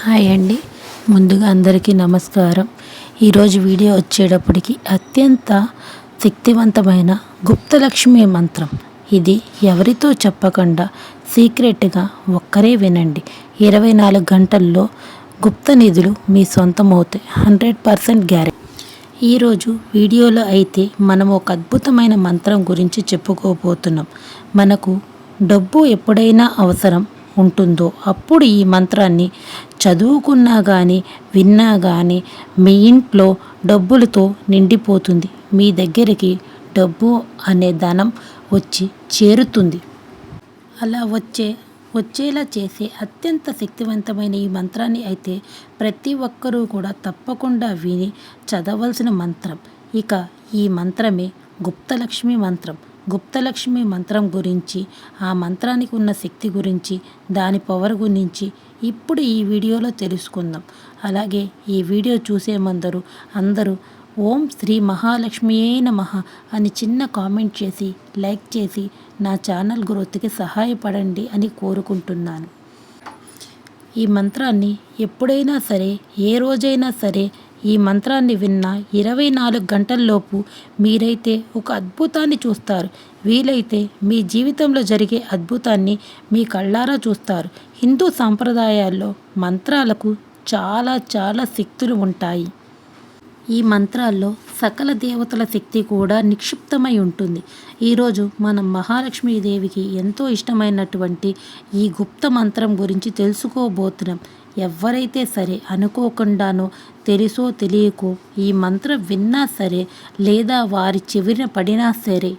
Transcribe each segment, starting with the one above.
Hi అండి. ముందుగా అందరికీ నమస్కారం. ఈరోజు వీడియో వచ్చేటప్పటికి అత్యంత శక్తివంతమైన గుప్తలక్ష్మి మంత్రం. ఇది ఎవరితో చెప్పకుండా సీక్రెట్గా ఒక్కరే వినండి. ఇరవై నాలుగు గంటల్లో గుప్త నిధులు మీ సొంతమవుతాయి. Hundred percent guarantee. ఈరోజు వీడియోలో అయితే మనం ఒక అద్భుతమైన మంత్రం గురించి చెప్పుకోబోతున్నాం. మనకు డబ్బు ఎప్పుడైనా అవసరం ఉంటుందో అప్పుడు ఈ మంత్రాన్ని చదువుకున్నా కానీ విన్నా కానీ మీ ఇంట్లో డబ్బులతో నిండిపోతుంది. మీ దగ్గరికి డబ్బు అనే ధనం వచ్చి చేరుతుంది. అలా వచ్చే వచ్చేలా చేసే అత్యంత శక్తివంతమైన ఈ మంత్రాన్ని అయితే ప్రతి ఒక్కరూ కూడా తప్పకుండా విని చదవలసిన మంత్రం. ఇక ఈ మంత్రమే గుప్తలక్ష్మి మంత్రం. గుప్తలక్ష్మి మంత్రం గురించి ఆ మంత్రానికి ఉన్న శక్తి గురించి దాని పవర్ గురించి ఇప్పుడు ఈ వీడియోలో తెలుసుకుందాం. అలాగే ఈ వీడియో చూసే ముందరు అందరూ ఓం శ్రీ మహాలక్ష్మియే నమః అని చిన్న కామెంట్ చేసి లైక్ చేసి నా ఛానల్ గ్రోత్కి సహాయపడండి అని కోరుకుంటున్నాను. ఈ మంత్రాన్ని ఎప్పుడైనా సరే ఏ రోజైనా సరే ఈ మంత్రాన్ని విన్న ఇరవై నాలుగు గంటల్లోపు మీరైతే ఒక అద్భుతాన్ని చూస్తారు. వీలైతే మీ జీవితంలో జరిగే అద్భుతాన్ని మీ కళ్ళారా చూస్తారు. హిందూ సాంప్రదాయాల్లో మంత్రాలకు చాలా చాలా శక్తులు ఉంటాయి. ఈ మంత్రాల్లో సకల దేవతల శక్తి కూడా నిక్షిప్తమై ఉంటుంది. ఈరోజు మనం మహాలక్ష్మీదేవికి ఎంతో ఇష్టమైనటువంటి ఈ గుప్త మంత్రం గురించి తెలుసుకోబోతున్నాం. ఎవరైతే సరే అనుకోకుండానో తెలుసో తెలియకో ఈ మంత్రం విన్నా సరే లేదా వారి చెవిన పడినా సరే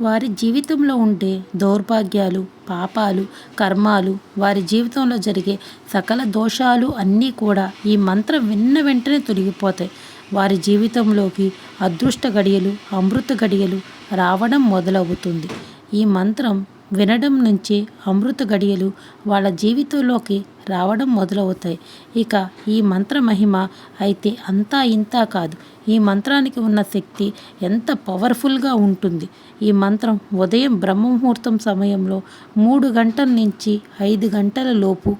వారి జీవితంలో ఉండే దౌర్భాగ్యాలు పాపాలు కర్మాలు వారి జీవితంలో జరిగే సకల దోషాలు అన్నీ కూడా ఈ మంత్రం విన్న వెంటనే తొలగిపోతాయి. వారి జీవితంలోకి అదృష్ట గడియలు అమృత గడియలు రావడం మొదలవుతుంది. ఈ మంత్రం వినడం నుంచి అమృత గడియలు వాళ్ళ జీవితంలోకి రావడం మొదలవుతాయి. ఇక ఈ మంత్ర మహిమ అయితే అంతా ఇంతా కాదు. ఈ మంత్రానికి ఉన్న శక్తి ఎంత పవర్ఫుల్గా ఉంటుంది. ఈ మంత్రం ఉదయం బ్రహ్మముహూర్తం సమయంలో మూడు గంటల నుంచి ఐదు గంటల లోపు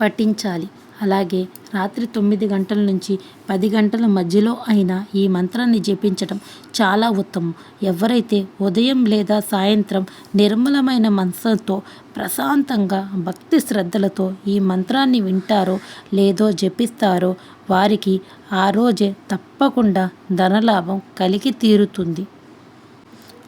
పఠించాలి. అలాగే రాత్రి తొమ్మిది గంటల నుంచి పది గంటల మధ్యలో అయినా ఈ మంత్రాన్ని జపించటం చాలా ఉత్తమం. ఎవరైతే ఉదయం లేదా సాయంత్రం నిర్మలమైన మనసుతో ప్రశాంతంగా భక్తి శ్రద్ధలతో ఈ మంత్రాన్ని వింటారో లేదో జపిస్తారో వారికి ఆ రోజే తప్పకుండా ధనలాభం కలిగి తీరుతుంది.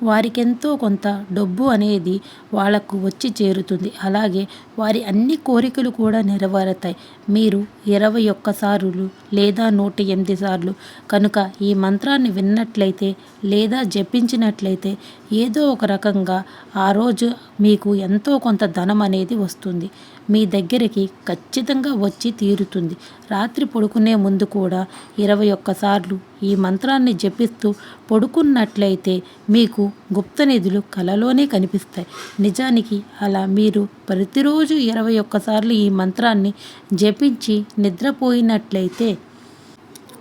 వారికెంతో కొంత డబ్బు అనేది వాళ్ళకు వచ్చి చేరుతుంది. అలాగే వారి అన్ని కోరికలు కూడా నెరవేరుతాయి. మీరు ఇరవై ఒక్క సార్లు లేదా నూట ఎనిమిది సార్లు కనుక ఈ మంత్రాన్ని విన్నట్లయితే లేదా జపించినట్లయితే ఏదో ఒక రకంగా ఆ రోజు మీకు ఎంతో కొంత ధనం అనేది వస్తుంది. మీ దగ్గరికి ఖచ్చితంగా వచ్చి తీరుతుంది. రాత్రి పడుకునే ముందు కూడా ఇరవై ఒక్కసార్లు ఈ మంత్రాన్ని జపిస్తూ పడుకున్నట్లయితే మీకు గుప్త నిధులు కలలోనే కనిపిస్తాయి. నిజానికి అలా మీరు ప్రతిరోజు ఇరవై ఒక్కసార్లు ఈ మంత్రాన్ని జపించి నిద్రపోయినట్లయితే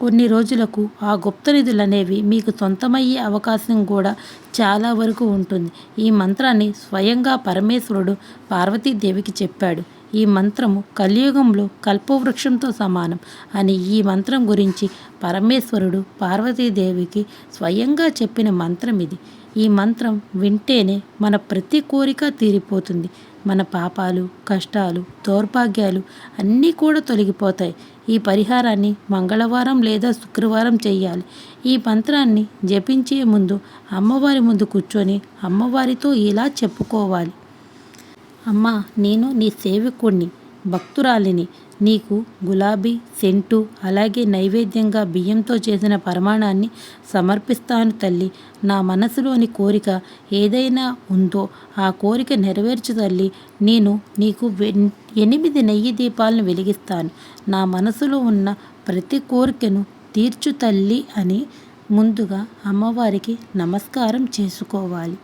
కొన్ని రోజులకు ఆ గుప్త నిధులు అనేవి మీకు సొంతమయ్యే అవకాశం కూడా చాలా వరకు ఉంటుంది. ఈ మంత్రాన్ని స్వయంగా పరమేశ్వరుడు పార్వతీదేవికి చెప్పాడు. ఈ మంత్రము కలియుగంలో కల్పవృక్షంతో సమానం అని ఈ మంత్రం గురించి పరమేశ్వరుడు పార్వతీదేవికి స్వయంగా చెప్పిన మంత్రం ఇది. ఈ మంత్రం వింటేనే మన ప్రతి కోరిక తీరిపోతుంది. మన పాపాలు కష్టాలు దౌర్భాగ్యాలు అన్నీ కూడా తొలగిపోతాయి. ఈ పరిహారాన్ని మంగళవారం లేదా శుక్రవారం చేయాలి ఈ మంత్రాన్ని జపించే ముందు అమ్మవారి ముందు కూర్చొని అమ్మవారితో ఇలా చెప్పుకోవాలి. అమ్మా నేను నీ సేవకుణ్ణి భక్తురాలిని. నీకు గులాబీ సెంటు అలాగే నైవేద్యంగా బియ్యంతో చేసిన పరమాణాన్ని సమర్పిస్తాను తల్లి. నా మనసులోని కోరిక ఏదైనా ఉందో ఆ కోరిక నెరవేర్చు తల్లి. నేను నీకు ఎనిమిది నెయ్యి దీపాలను వెలిగిస్తాను. నా మనసులో ఉన్న ప్రతి కోరికను తీర్చు తల్లి అని ముందుగా అమ్మవారికి నమస్కారం చేసుకోవాలి.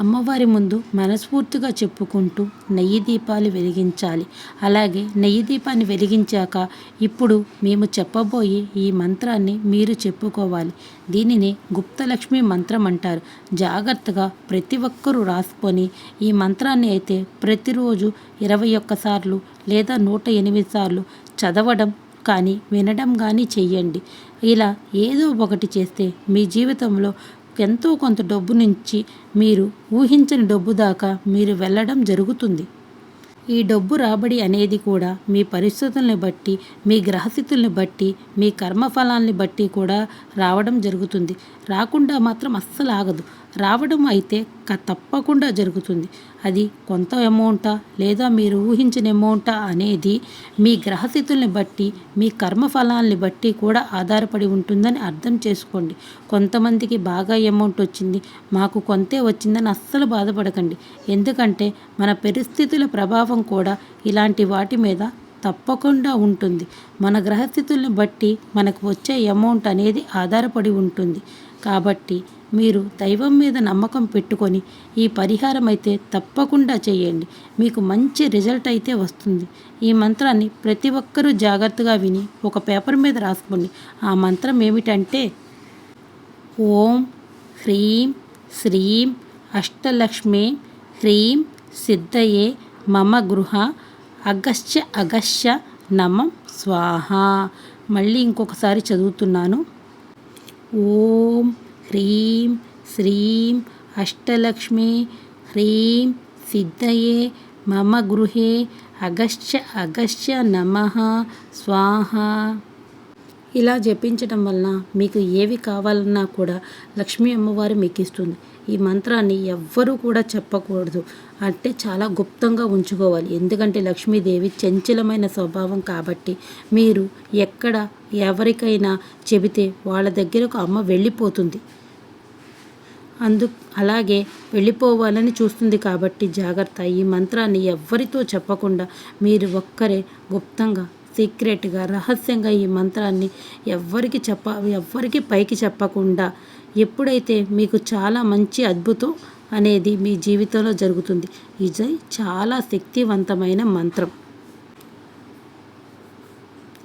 అమ్మవారి ముందు మనస్ఫూర్తిగా చెప్పుకుంటూ నెయ్యి దీపాలు వెలిగించాలి. అలాగే నెయ్యి దీపాన్ని వెలిగించాక ఇప్పుడు మేము చెప్పబోయే ఈ మంత్రాన్ని మీరు చెప్పుకోవాలి. దీనిని గుప్తలక్ష్మి మంత్రం అంటారు. జాగ్రత్తగా ప్రతి ఒక్కరూ రాసుకొని ఈ మంత్రాన్ని అయితే ప్రతిరోజు ఇరవై ఒక్కసార్లు లేదా నూట ఎనిమిది సార్లు చదవడం కానీ వినడం కానీ చెయ్యండి. ఇలా ఏదో ఒకటి చేస్తే మీ జీవితంలో ఎంతో కొంత డబ్బు నుంచి మీరు ఊహించని డబ్బు దాకా మీరు వెళ్ళడం జరుగుతుంది. ఈ డబ్బు రాబడి అనేది కూడా మీ పరిస్థితుల్ని బట్టి మీ గ్రహస్థితుల్ని బట్టి మీ కర్మఫలాల్ని బట్టి కూడా రావడం జరుగుతుంది. రాకుండా మాత్రం అస్సలు ఆగదు. రావడం అయితే క తప్పకుండా జరుగుతుంది. అది కొంత అమౌంటా లేదా మీరు ఊహించిన అమౌంటా అనేది మీ గ్రహస్థితుల్ని బట్టి మీ కర్మఫలాల్ని బట్టి కూడా ఆధారపడి ఉంటుందని అర్థం చేసుకోండి. కొంతమందికి బాగా అమౌంట్ వచ్చింది మాకు కొంతే వచ్చిందని అస్సలు బాధపడకండి. ఎందుకంటే మన పరిస్థితుల ప్రభావం కూడా ఇలాంటి వాటి మీద తప్పకుండా ఉంటుంది. మన గ్రహస్థితుల్ని బట్టి మనకు వచ్చే అమౌంట్ అనేది ఆధారపడి ఉంటుంది. కాబట్టి మీరు దైవం మీద నమ్మకం పెట్టుకొని ఈ పరిహారం అయితే తప్పకుండా చేయండి. మీకు మంచి రిజల్ట్ అయితే వస్తుంది. ఈ మంత్రాన్ని ప్రతి ఒక్కరూ జాగ్రత్తగా విని ఒక పేపర్ మీద రాసుకోండి. ఆ మంత్రం ఏమిటంటే ఓం హ్రీం శ్రీం అష్టలక్ష్మి హ్రీం సిద్ధయే మమ గృహ అగస్య అగస్య నమం స్వాహ. మళ్ళీ ఇంకొకసారి చదువుతున్నాను. ఓం హ్రీం శ్రీం అష్టలక్ష్మి హ్రీం సిద్ధయే మమ గృహే అగశ్య అగస్య నమ స్వాహ. ఇలా జపించడం వలన మీకు ఏవి కావాలన్నా కూడా లక్ష్మీ అమ్మవారు మీకు ఇస్తుంది ఈ మంత్రాన్ని ఎవ్వరూ కూడా చెప్పకూడదు. అంటే చాలా గుప్తంగా ఉంచుకోవాలి. ఎందుకంటే లక్ష్మీదేవి చంచలమైన స్వభావం కాబట్టి మీరు ఎక్కడ ఎవరికైనా చెబితే వాళ్ళ దగ్గరకు అమ్మ వెళ్ళిపోతుంది. అందు అలాగే వెళ్ళిపోవాలని చూస్తుంది కాబట్టి జాగ్రత్త. ఈ మంత్రాన్ని ఎవ్వరితో చెప్పకుండా మీరు ఒక్కరే గుప్తంగా సీక్రెట్గా రహస్యంగా ఈ మంత్రాన్ని ఎవ్వరికి చెప్ప ఎవ్వరికి పైకి చెప్పకుండా ఎప్పుడైతే మీకు చాలా మంచి అద్భుతం అనేది మీ జీవితంలో జరుగుతుంది ఇది చాలా శక్తివంతమైన మంత్రం.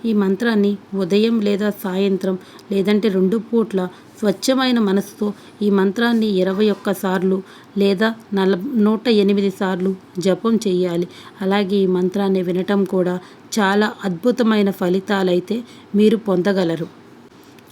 ఈ మంత్రాన్ని ఉదయం లేదా సాయంత్రం లేదంటే రెండు పూట్ల స్వచ్ఛమైన మనసుతో ఈ మంత్రాన్ని ఇరవై ఒక్క సార్లు లేదా నల నూట ఎనిమిది సార్లు జపం చేయాలి. అలాగే ఈ మంత్రాన్ని వినటం కూడా చాలా అద్భుతమైన ఫలితాలైతే మీరు పొందగలరు.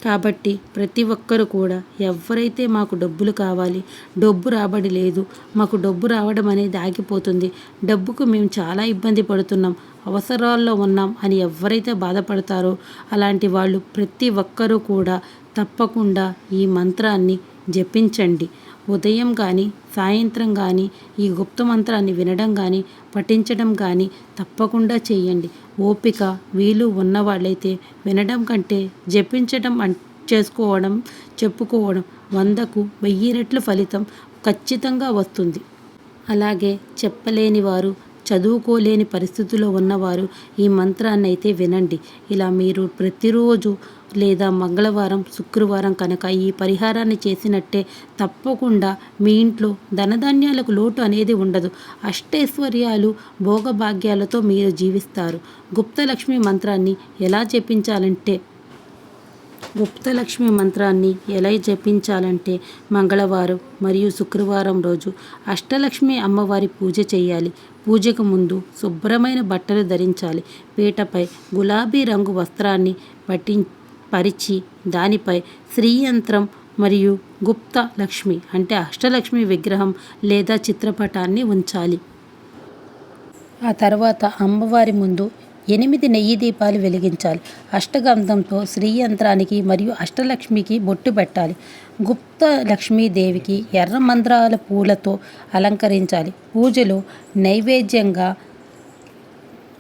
కాబట్టి ప్రతి ఒక్కరు కూడా ఎవరైతే మాకు డబ్బులు కావాలి డబ్బు రాబడి లేదు మాకు డబ్బు రావడం అనేది ఆగిపోతుంది డబ్బుకు మేము చాలా ఇబ్బంది పడుతున్నాం అవసరాల్లో ఉన్నాం అని ఎవరైతే బాధపడతారో అలాంటి వాళ్ళు ప్రతి ఒక్కరూ కూడా తప్పకుండా ఈ మంత్రాన్ని జపించండి. ఉదయం కానీ సాయంత్రం కానీ ఈ గుప్త మంత్రాన్ని వినడం కానీ పఠించడం కానీ తప్పకుండా చేయండి. ఓపిక వీలు ఉన్నవాళ్ళైతే వినడం కంటే జపించడం అం చేసుకోవడం చెప్పుకోవడం వందకు వెయ్యి రెట్లు ఫలితం ఖచ్చితంగా వస్తుంది. అలాగే చెప్పలేని వారు చదువుకోలేని పరిస్థితిలో ఉన్నవారు ఈ మంత్రాన్ని అయితే వినండి. ఇలా మీరు ప్రతిరోజు లేదా మంగళవారం శుక్రవారం కనుక ఈ పరిహారాన్ని చేసినట్టే తప్పకుండా మీ ఇంట్లో ధనధాన్యాలకు లోటు అనేది ఉండదు. అష్టైశ్వర్యాలు భోగభాగ్యాలతో మీరు జీవిస్తారు. గుప్తలక్ష్మి మంత్రాన్ని ఎలా చెప్పించాలంటే గుప్తలక్ష్మి మంత్రాన్ని ఎలా జపించాలంటే మంగళవారం మరియు శుక్రవారం రోజు అష్టలక్ష్మి అమ్మవారి పూజ చేయాలి. పూజకు ముందు శుభ్రమైన బట్టలు ధరించాలి. పీటపై గులాబీ రంగు వస్త్రాన్ని పట్టి పరిచి దానిపై శ్రీయంత్రం మరియు గుప్త లక్ష్మి అంటే అష్టలక్ష్మి విగ్రహం లేదా చిత్రపటాన్ని ఉంచాలి. ఆ తర్వాత అమ్మవారి ముందు ఎనిమిది నెయ్యి దీపాలు వెలిగించాలి. అష్టగంధంతో శ్రీయంత్రానికి మరియు అష్టలక్ష్మికి బొట్టు పెట్టాలి. గుప్త లక్ష్మీదేవికి ఎర్ర మంత్రాల పూలతో అలంకరించాలి. పూజలో నైవేద్యంగా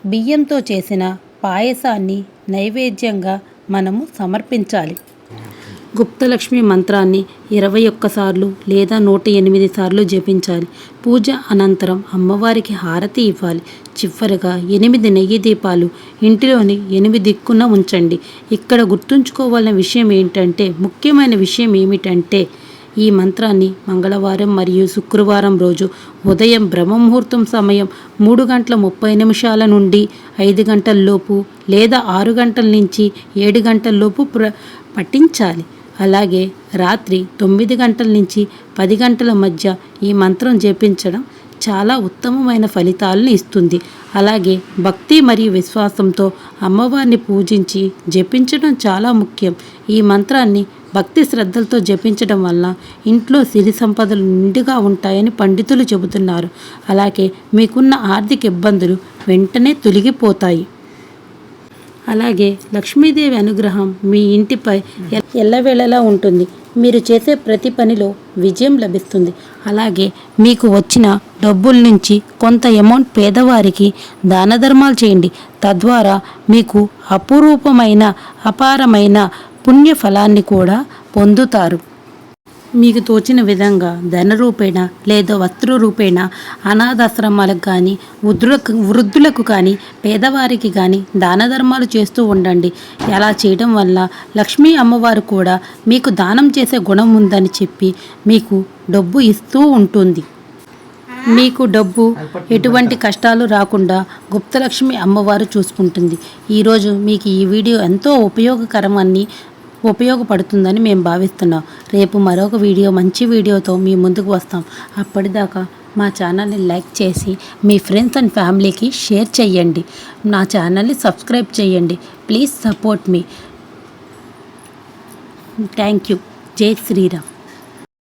బియ్యంతో చేసిన పాయసాన్ని నైవేద్యంగా మనము సమర్పించాలి. గుప్తలక్ష్మి మంత్రాన్ని ఇరవై ఒక్కసార్లు లేదా నూట ఎనిమిది సార్లు జపించాలి. పూజ అనంతరం అమ్మవారికి హారతి ఇవ్వాలి. చివరగా ఎనిమిది నెయ్యి దీపాలు ఇంటిలోని ఎనిమిది దిక్కున ఉంచండి. ఇక్కడ గుర్తుంచుకోవాలన్న విషయం ఏంటంటే ముఖ్యమైన విషయం ఏమిటంటే ఈ మంత్రాన్ని మంగళవారం మరియు శుక్రవారం రోజు ఉదయం బ్రహ్మముహూర్తం సమయం మూడు గంటల ముప్పై నిమిషాల నుండి ఐదు గంటల లోపు లేదా ఆరు గంటల నుంచి ఏడు గంటల లోపు ప్ర పఠించాలి. అలాగే రాత్రి తొమ్మిది గంటల నుంచి పది గంటల మధ్య ఈ మంత్రం జపించడం చాలా ఉత్తమమైన ఫలితాలను ఇస్తుంది. అలాగే భక్తి మరియు విశ్వాసంతో అమ్మవారిని పూజించి జపించడం చాలా ముఖ్యం. ఈ మంత్రాన్ని భక్తి శ్రద్ధలతో జపించడం వల్ల ఇంట్లో సిరి సంపదలు నిండుగా ఉంటాయని పండితులు చెబుతున్నారు. అలాగే మీకున్న ఆర్థిక ఇబ్బందులు వెంటనే తొలగిపోతాయి. అలాగే లక్ష్మీదేవి అనుగ్రహం మీ ఇంటిపై ఎల్లవేళలా ఉంటుంది. మీరు చేసే ప్రతి పనిలో విజయం లభిస్తుంది. అలాగే మీకు వచ్చిన డబ్బుల నుంచి కొంత అమౌంట్ పేదవారికి దాన ధర్మాలు చేయండి. తద్వారా మీకు అపురూపమైన అపారమైన పుణ్య ఫలాన్ని కూడా పొందుతారు. మీకు తోచిన విధంగా ధనరూపేణ లేదా వస్త్ర రూపేణ అనాథాశ్రమాలకు కానీ వృద్ధులకు వృద్ధులకు కానీ పేదవారికి కానీ దాన ధర్మాలు చేస్తూ ఉండండి. అలా చేయడం వల్ల లక్ష్మీ అమ్మవారు కూడా మీకు దానం చేసే గుణం ఉందని చెప్పి మీకు డబ్బు ఇస్తూ ఉంటుంది. మీకు డబ్బు ఎటువంటి కష్టాలు రాకుండా గుప్తలక్ష్మి అమ్మవారు చూసుకుంటుంది. ఈరోజు మీకు ఈ వీడియో ఎంతో ఉపయోగకరమని ఉపయోగపడుతుందని మేము భావిస్తున్నాం. రేపు మరొక వీడియో మంచి వీడియోతో మీ ముందుకు వస్తాం. అప్పటిదాకా మా ఛానల్ని లైక్ చేసి మీ ఫ్రెండ్స్ అండ్ ఫ్యామిలీకి షేర్ చేయండి నా ఛానల్ని సబ్స్క్రైబ్ చేయండి please support me. Thank you. జై శ్రీరామ్.